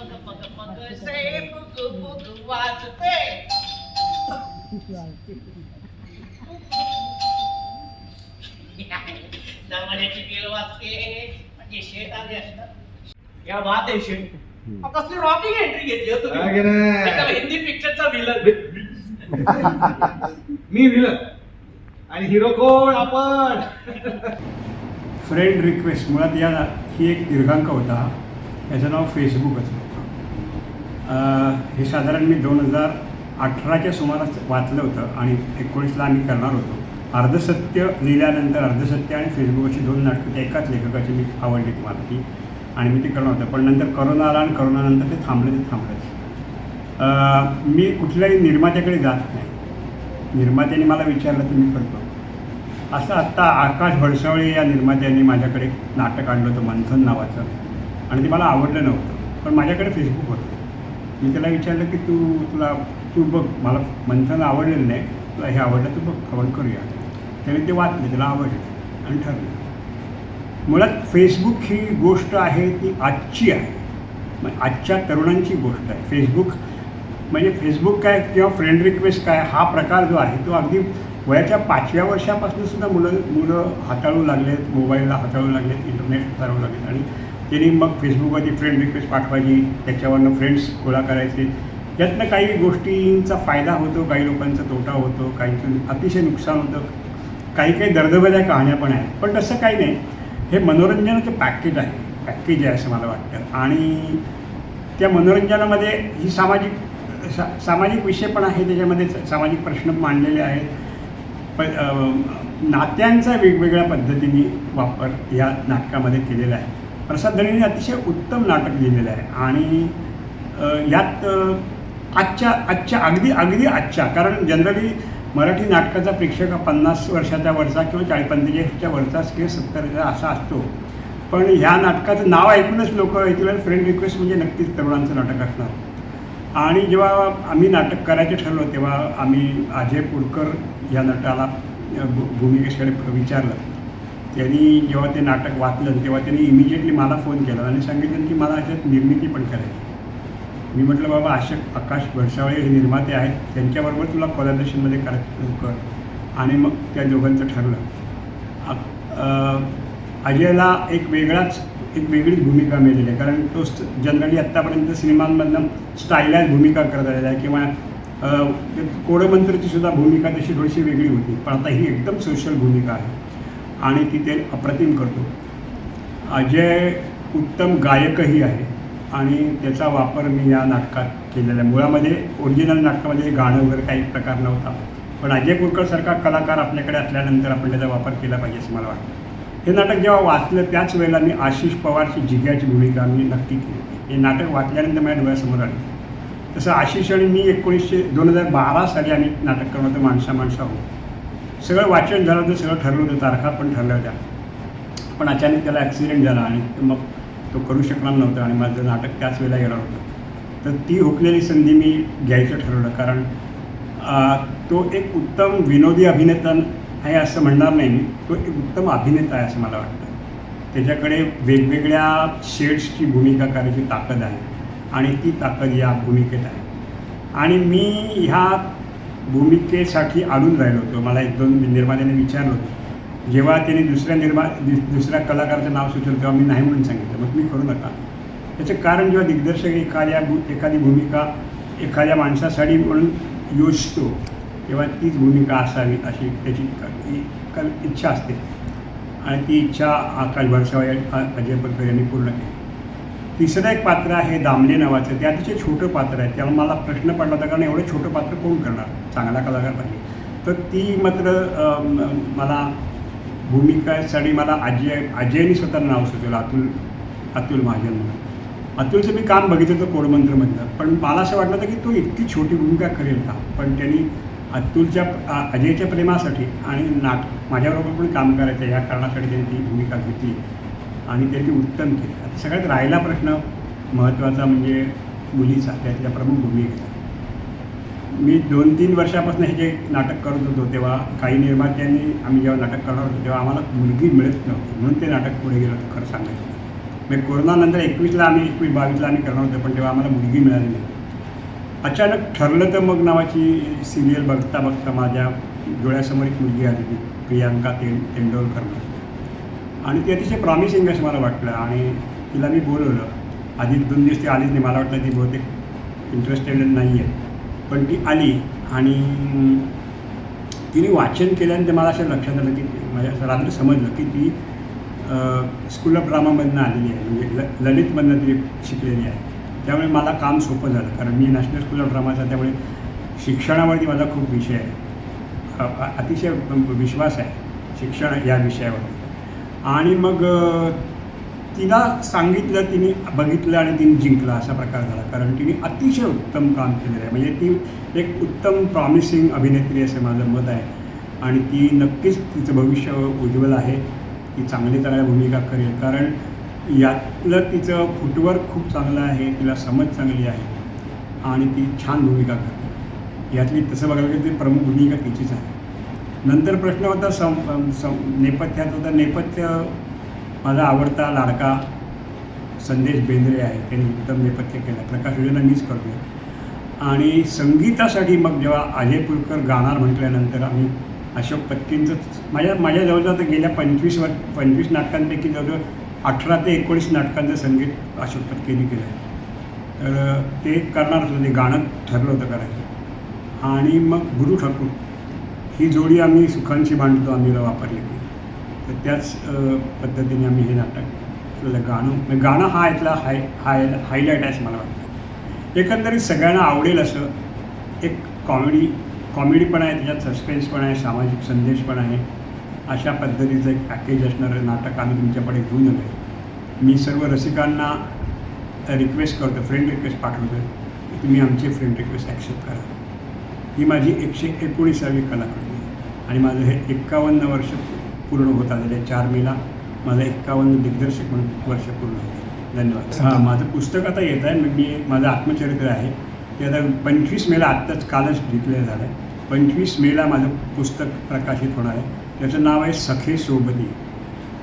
मग मग मग से बुक बुक वाजते। दमाल्याची बेल वाजते म्हणजे शेट आले असणार या बात आहे शेट अहो, कसली रॉकिंग एंट्री घेतली हो तुम्ही. हिंदी पिक्चरचा विलन मी विलन आणि हिरो कोण? आपण. फ्रेंड रिक्वेस्ट मुळात या ही एक दीर्घांक होता. याचं नाव फेसबुकच होतं अं, हे साधारण मी दोन हजार अठराच्या सुमारास वाचलं होतं आणि एकोणीसला आम्ही करणार होतो. अर्धसत्य लिहिल्यानंतर अर्धसत्य आणि फेसबुक अशी दोन नाटकं त्या एकाच लेखकाची मी आवडली ती मला ती. आणि मी ते करणार होतं. पण नंतर करोना आला आणि करोनानंतर ते थांबले ते थांबलंच. मी कुठल्याही निर्मात्याकडे जात नाही. निर्मात्याने मला विचारलं तर मी करतो. असं आत्ता आकाश भडसावळे या निर्मात्याने माझ्याकडे नाटक आणलं होतं मंथन नावाचं. आणि ते मला आवडलं नव्हतं. पण माझ्याकडे फेसबुक होतं. मी त्याला विचारलं की तू तुला तू बघ मला मंथन आवडलेलं नाही तुला हे आवडलं तू बघ खबर करूया. त्याने ते वाचले त्याला आवडलं आणि ठरलं. मुळात फेसबुक ही गोष्ट आहे ती आजची आहे. मग आजच्या तरुणांची गोष्ट आहे. फेसबुक म्हणजे फेसबुक काय किंवा फ्रेंड रिक्वेस्ट काय हा प्रकार जो आहे तो अगदी वयाच्या पाचव्या वर्षापासून सुद्धा मुलं मुलं हाताळू लागलेत मोबाईलला हाताळू लागलेत इंटरनेट हाताळू लागलेत. आणि त्यांनी मग फेसबुकवरती फ्रेंड रिक्वेस्ट पाठवायची त्याच्यावरनं फ्रेंड्स गोळा करायचे. यातनं काही गोष्टींचा फायदा होतो काही लोकांचा तोटा होतो काहींचं अतिशय नुकसान होतं. काही काही दर्दभऱ्या कहाण्या पण आहेत. पण तसं काही नाही. हे मनोरंजनाचं पॅकेज आहे. पॅकेज आहे असं मला वाटतं. आणि त्या मनोरंजनामध्ये ही सामाजिक सा सामाजिक विषय पण आहे. त्याच्यामध्ये सामाजिक प्रश्न मांडलेले आहेत. प नात्यांचा वेगवेगळ्या पद्धतीने वापर या नाटकामध्ये केलेला आहे. प्रसाद दळीने अतिशय उत्तम नाटक लिहिलेलं आहे. आणि यात आजच्या आजच्या अगदी अगदी आजच्या कारण जनरली मराठी नाटकाचा प्रेक्षक हा पन्नास वर्षाच्या वरचा किंवा चाळीस पंचेचाळीसच्या वरचा किंवा सत्तरचा असा असतो. पण ह्या नाटकाचं नाव ऐकूनच लोक येतील फ्रेंड रिक्वेस्ट म्हणजे नक्कीच तरुणांचं नाटक असणार. आणि जेव्हा आम्ही नाटक करायचं ठरलो तेव्हा आम्ही अजय पुडकर या नटाला भूमिकेकडे विचारलं. त्यांनी जेव्हा ते नाटक वाचलं तेव्हा त्यांनी इमिजिएटली मला फोन केला आणि सांगितलं की मला अशात निर्मिती पण करायची मी म्हटलं बाबा आशक आकाश भरसावळे हे निर्माते आहेत. त्यांच्याबरोबर तुला कॉलॅबरेशनमध्ये करायचं कर. आणि मग त्या दोघांचं ठरलं. अजयला एक वेगळाच एक वेगळीच भूमिका मिळालेली आहे. कारण तो जनरली आत्तापर्यंत सिनेमांमधनं स्टायलाइज भूमिका करत आलेला आहे किंवा कोडमंत्रची सुद्धा भूमिका तशी थोडीशी वेगळी होती. पण आता ही एकदम सोशल भूमिका आहे. आणि तिथे अप्रतिम करतो. अजय उत्तम गायकही आहे आणि त्याचा वापर मी या नाटकात केलेला आहे. मुळामध्ये ओरिजिनल नाटकामध्ये गाणं वगैरे काही प्रकार नव्हता. पण अजय कुरकरसारखा कलाकार आपल्याकडे असल्यानंतर आपण त्याचा वापर केला पाहिजे असं मला वाटतं. हे नाटक जेव्हा वाचलं त्याच वेळेला मी आशिष पवारची जिग्याची भूमिका मी नक्की केली. हे नाटक वाचल्यानंतर माझ्या डोळ्यासमोर आलं. तसं आशिष आणि मी एकोणीसशे दोन हजार बारा साली आम्ही नाटक करत माणसा माणसा हो सगळं वाचन झालं होतं सगळं ठरलं होतं तारखा पण ठरल्या होत्या. पण अचानक त्याला ॲक्सिडेंट झाला आणि मग तो करू शकणार नव्हता आणि माझं नाटक त्याच वेळेला येणार होतं. तर ती हुकलेली संधी मी घ्यायचं ठरवलं कारण तो एक उत्तम विनोदी अभिनेता आहे असं म्हणणार नाही मी. तो एक उत्तम अभिनेता आहे असं मला वाटतं. त्याच्याकडे वेगवेगळ्या शेड्सची भूमिका करायची ताकद आहे आणि ती ताकद या भूमिकेत आहे. आणि मी ह्या भूमिकेसाठी आणून राहिलो होतो. मला एक दोन निर्मात्याने विचारलं होतं. जेव्हा त्यांनी दुसऱ्या निर्मा दुसऱ्या कलाकाराचं नाव सुचवलं तेव्हा मी नाही म्हणून सांगितलं. मग मी करू नका. त्याचं कारण जेव्हा दिग्दर्शक एखाद्या भू एखादी भूमिका एखाद्या माणसासाठी म्हणून योजतो तेव्हा तीच भूमिका असावी अशी त्याची क- क- इच्छा असते. आणि ती इच्छा आकाश भरसावा या अजय पटकर यांनी पूर्ण केली. तिसरं एक पात्र आहे दामले नावाचं. ते अतिशय छोटं पात्र आहे. त्यामुळे मला प्रश्न पडला होता कारण एवढं छोटं पात्र कोण करणार? चांगला कलाकार पाहिजे. तर ती मात्र मला भूमिकासाठी मला अजय अजयने स्वतः नाव सुचवलं अतुल अतुल महाजन म्हणून. अतुलचं मी काम बघितलं होतं कोडमंत्रमधलं पण मला असं वाटलं होतं की तो इतकी छोटी भूमिका करेल का? पण त्यांनी अतुलच्या अजयच्या प्रेमासाठी आणि नाट माझ्याबरोबर पण काम करायचं या कारणासाठी त्यांनी ती भूमिका घेतली. आणि त्यांनी उत्तम केली. आता सगळ्यात राहिला प्रश्न महत्त्वाचा म्हणजे मुलीचा त्यातल्या प्रमुख भूमिकेचा. मी दोन तीन वर्षापासून हे जे नाटक करत होतो तेव्हा काही निर्मात्यांनी आम्ही जेव्हा नाटक करणार होतो तेव्हा आम्हाला मुलगी मिळत नव्हती. म्हणून ते नाटक पुढे गेलं होतं खरं सांगायचं म्हणजे कोरोनानंतर एकवीसला आम्ही एकवीस बावीसला आम्ही करणार होतो पण तेव्हा आम्हाला मुलगी मिळाली नाही. अचानक ठरलं तर मग नावाची सिरियल बघता बघता माझ्या डोळ्यासमोर एक मुलगी आली ती प्रियांका ते तेंडोलकर म्हणून. आणि ती अतिशय प्रॉमिसिंग असं मला वाटलं आणि तिला मी बोलवलं. आधी दोन दिवस ती आलीच नाही. मला वाटलं ती बहुतेक इंटरेस्टेड नाही आहे पण ती आली आणि तिने वाचन केल्यानंतर मला असं लक्षात आलं की माझ्या म्हणजे असं रात्री समजलं की ती स्कूल ऑफ ड्रामामधनं आलेली आहे. म्हणजे ल ललितमधनं ती शिकलेली आहे. त्यामुळे मला काम सोपं झालं. कारण मी नॅशनल स्कूल ऑफ ड्रामाचा त्यामुळे शिक्षणावरती माझा खूप विषय आहे. अतिशय विश्वास आहे शिक्षण या विषयावरती. आणि मग तिला सांगितलं तिने बघितलं आणि तिने जिंकलं असा प्रकार झाला. कारण तिने अतिशय उत्तम काम केलेलं आहे. म्हणजे ती एक उत्तम प्रॉमिसिंग अभिनेत्री असं माझं मत आहे. आणि ती नक्कीच तिचं भविष्य उज्ज्वल आहे. ती चांगली चांगल्या भूमिका करेल. कारण यातलं तिचं फुटवर्क खूप चांगलं आहे. तिला समज चांगली आहे. आणि ती छान भूमिका करते. यातली तसं बघायला गेलं तर प्रमुख भूमिका तिचीच आहे. नंतर प्रश्न होता सं सं नेपथ्यात होता. नेपथ्य माझा आवडता लाडका संदेश बेंद्रे आहे. त्यांनी उत्तम नेपथ्य केलं. प्रकाश योजना मीच करतो आणि संगीतासाठी मग जेव्हा अजय पुरकर गाणार म्हटल्यानंतर आम्ही अशोक पत्कींचं माझ्या माझ्या जवळजवळ तर गेल्या पंचवीस वर पंचवीस नाटकांपैकी जवळजवळ अठरा ते एकोणीस नाटकांचं संगीत अशोक पत्कींनी केलं आहे तर ते करणार होतं. ते गाणं ठरलं होतं करायचं. आणि मग गुरु ठाकूर ही जोडी आम्ही सुखांशी मांडतो आम्ही वापरली ती तर त्याच पद्धतीने आम्ही हे नाटक गाणं म्हणजे गाणं हा यातला हाय हाय हायलाईट आहे असं मला वाटतं. एकंदरीत सगळ्यांना आवडेल असं एक कॉमेडी कॉमेडी पण आहे त्याच्यात सस्पेन्स पण आहे सामाजिक संदेश पण आहे. अशा पद्धतीचं एक पॅकेज असणारं नाटक आम्ही तुमच्याकडे घेऊन आलो आहे मी सर्व रसिकांना रिक्वेस्ट करतो फ्रेंड रिक्वेस्ट पाठवतो की तुम्ही आमची फ्रेंड रिक्वेस्ट ॲक्सेप्ट करा. ही माझी एकशे एकोणीसावी कलाकृती. आणि माझं हे एक्कावन्न वर्ष पूर्ण होत आलेलं आहे चार मेला. माझं एक्कावन्न दिग्दर्शक म्हणून वर्ष पूर्ण होते धन्यवाद. हां माझं पुस्तक आता येत आहे. मी माझं आत्मचरित्र आहे. ते आता पंचवीस मेला आत्ताच कालच डिक्लेअर झालं आहे. पंचवीस मेला माझं पुस्तक प्रकाशित होणार आहे. त्याचं नाव आहे सखे सोबती.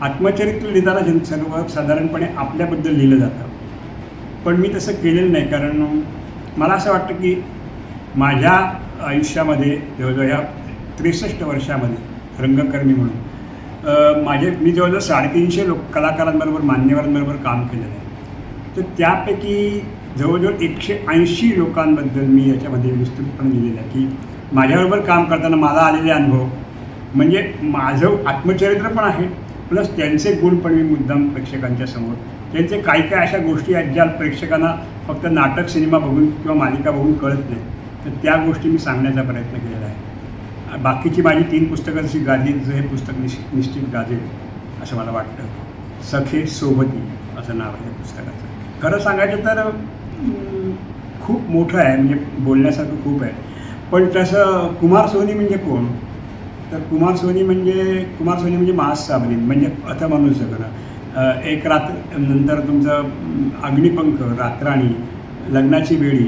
आत्मचरित्र लिहिताना जन सर्व साधारणपणे आपल्याबद्दल लिहिलं जातं. पण मी तसं केलेलं नाही. कारण मला असं वाटतं की माझ्या आयुष्यामध्ये जवळजवळ या त्रेसष्ट वर्षामध्ये रंगकर्मी म्हणून. माझे मी जवळजवळ साडेतीनशे लोक कलाकारांबरोबर मान्यवरांबरोबर काम केलेलं आहे. तर त्यापैकी जवळजवळ एकशे ऐंशी लोकांबद्दल मी याच्यामध्ये विस्तृतपणे लिहिलेलं आहे की माझ्याबरोबर काम करताना मला आलेले अनुभव म्हणजे माझं आत्मचरित्र पण आहे प्लस त्यांचे गुण पण मी मुद्दाम प्रेक्षकांच्या समोर. त्यांचे काही काही अशा गोष्टी आहेत ज्या प्रेक्षकांना फक्त नाटक सिनेमा बघून किंवा मालिका बघून कळत नाही तर त्या गोष्टी मी सांगण्याचा प्रयत्न केलेला आहे. बाकीची माझी तीन पुस्तकं जशी हे पुस्तक निश निश्चित गाजेल असं मला वाटतं. सखे सोबती असं नाव आहे पुस्तकाचं. खरं सांगायचं तर खूप मोठं आहे म्हणजे बोलण्यासारखं खूप आहे. पण तसं कुमार सोनी म्हणजे कोण? तर कुमार सोनी म्हणजे कुमार सोनी म्हणजे महासाबरीन म्हणजे अथ म्हणू शकणं एक रात्र नंतर तुमचं अग्निपंख रात्राणी लग्नाची वेळी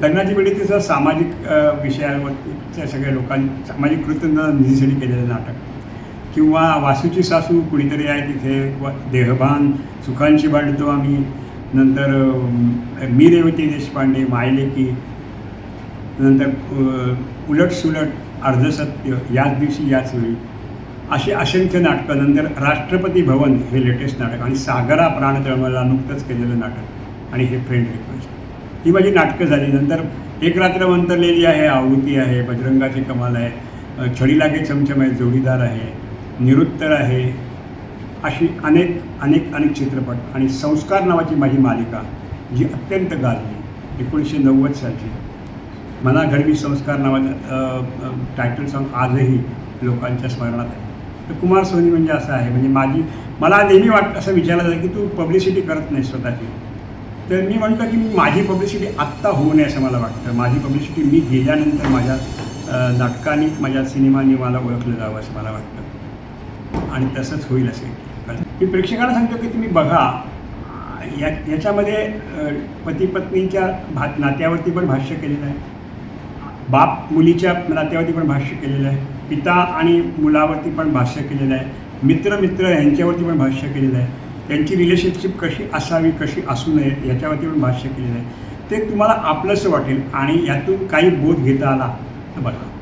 लग्नाची वेळी तिचं सामाजिक अ, विषयावरच्या सगळ्या लोकां सामाजिक कृत्य निधीसाठी केलेलं नाटक. किंवा वासूची सासू कुणीतरी आहे तिथे व देहभान सुखांशी बांधतो आम्ही. नंतर मी रेवती देशपांडे मायलेकी. नंतर अ, उलट सुलट अर्धसत्य याच दिवशी याच वेळी. अशी असंख्य नाटकं. नंतर राष्ट्रपती भवन हे लेटेस्ट नाटक. आणि सागरा प्राण तळमळला नुकतंच केलेलं नाटक. आणि हे फ्रेंड रिक्वेस्ट ही माझी नाटकं झाली. नंतर एक रात्र मंतरलेली आहे आवृत्ती आहे बजरंगाची कमाल आहे छडी लागे चमचम आहे जोडीदार आहे निरुत्तर आहे अशी अनेक अनेक अनेक चित्रपट आणि संस्कार नावाची माझी मालिका जी अत्यंत गाजली एकोणीसशे नव्वद सालची. मला घडवी संस्कार नावाचं टायटल सॉन्ग आजही लोकांच्या स्मरणात आहे. तर कुमार सोनी म्हणजे असं आहे. म्हणजे माझी मला नेहमी वाट असं विचारलं जातं की तू पब्लिसिटी करत नाही स्वतःची. तर मी म्हणतो की माझी पब्लिसिटी आत्ता होऊ नये असं मला वाटतं. माझी पब्लिसिटी मी गेल्यानंतर माझ्या नाटकाने माझ्या सिनेमाने मला ओळखलं जावं असं मला वाटतं. आणि तसंच होईल असेल मी प्रेक्षकांना सांगतो की तुम्ही बघा. या याच्यामध्ये पती पत्नीच्या भा नात्यावरती पण भाष्य केलेलं आहे. बाप मुलीच्या नात्यावरती पण भाष्य केलेलं आहे. पिता आणि मुलावरती पण भाष्य केलेलं आहे. मित्र मित्र यांच्यावरती पण भाष्य केलेलं आहे. त्यांची रिलेशनशिप कशी असावी कशी असू नये याच्यावरती पण भाष्य केलेलं आहे. ते तुम्हाला आपलंसं वाटेल आणि यातून काही बोध घेता आला तर बघा.